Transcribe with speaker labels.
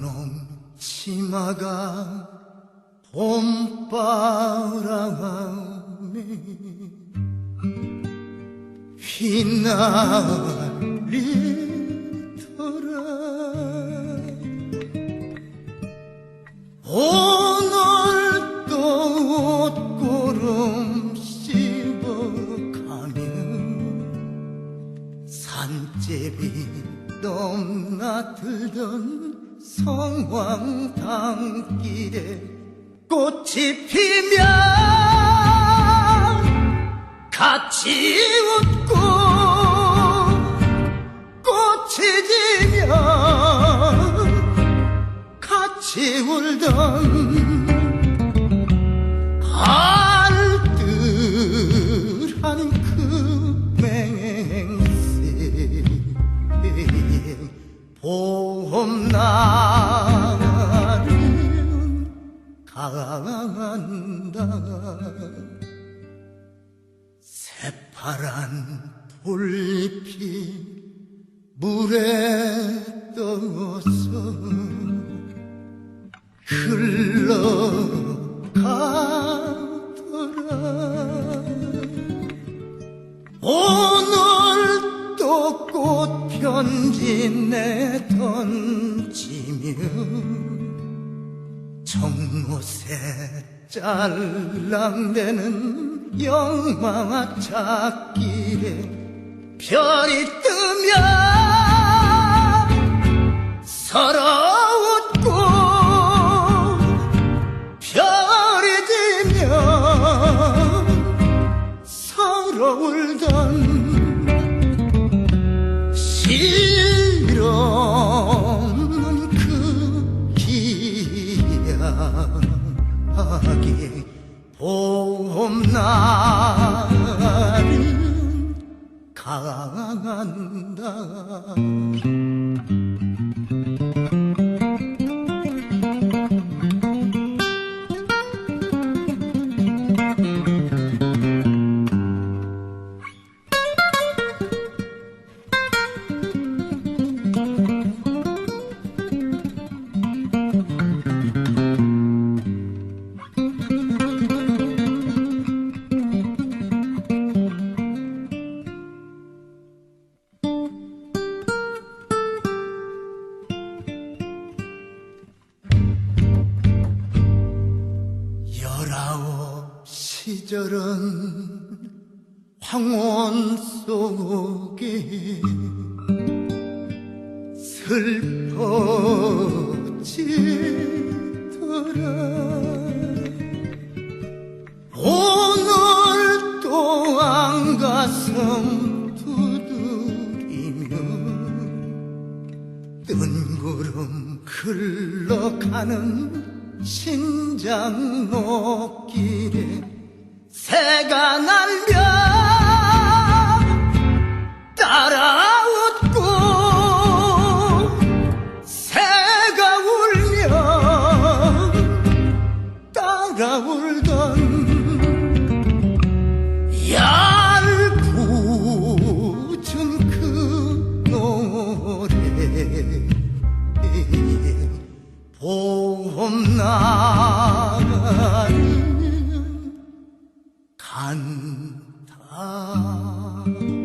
Speaker 1: 분홍 치마가 봄바람에 휘날리더라. 오늘도 옷고름 씹어가면 산제비 넘나들던 성황 당길에 꽃이 피면 같이 웃고 꽃이 지면 같이 울던 봄날은 간다. 새파란 불빛 물에 꽃편지 내 던지면 정못에 짤랑대는 영망아 찾길에 별이 뜨면 서로 봄날은 강한다 시절은 황혼 속에 슬퍼지더라. 오늘 또한 가슴 두드리며 뜬구름 흘러가는 신장 높길에 새가 날며 따라 웃고 새가 울며 따라 울던 얄궂은 그 노래 봄날 看他。